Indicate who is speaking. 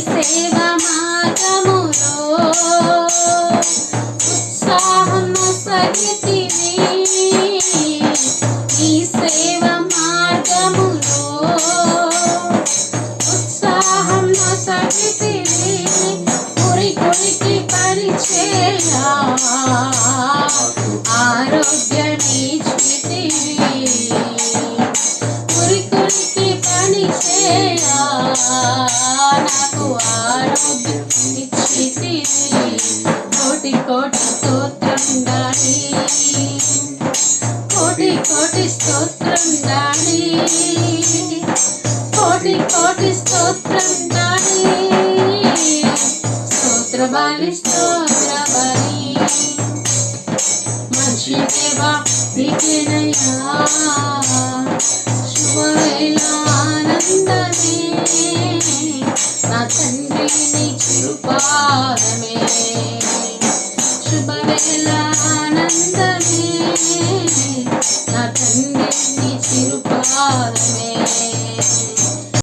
Speaker 1: సేవ మార్గములో ఉత్సాహము సగితివి నీ సేవ మార్గములో ఉత్సాహం సగితివి కురి కురికి పరిచేయ ఆరోగ్యమిచ్చితివి కురి కురికి పని చేయ నాకు ఆరోగ్యం ఇచ్చితివి కోటి కోటి స్తోత్రం డాడీ కోటి కోటి స్తోత్రం డాడీ కోటి కోటి స్తోత్రం డాడీ స్తోత్ర బలి స్తోత్ర బలి. మంచి దేవా నీకేనయ్యా. నా తండ్రి నీ కృపారమే శుభవేళ ఆనందమే నా తండ్రి నీ చిరుపారమే.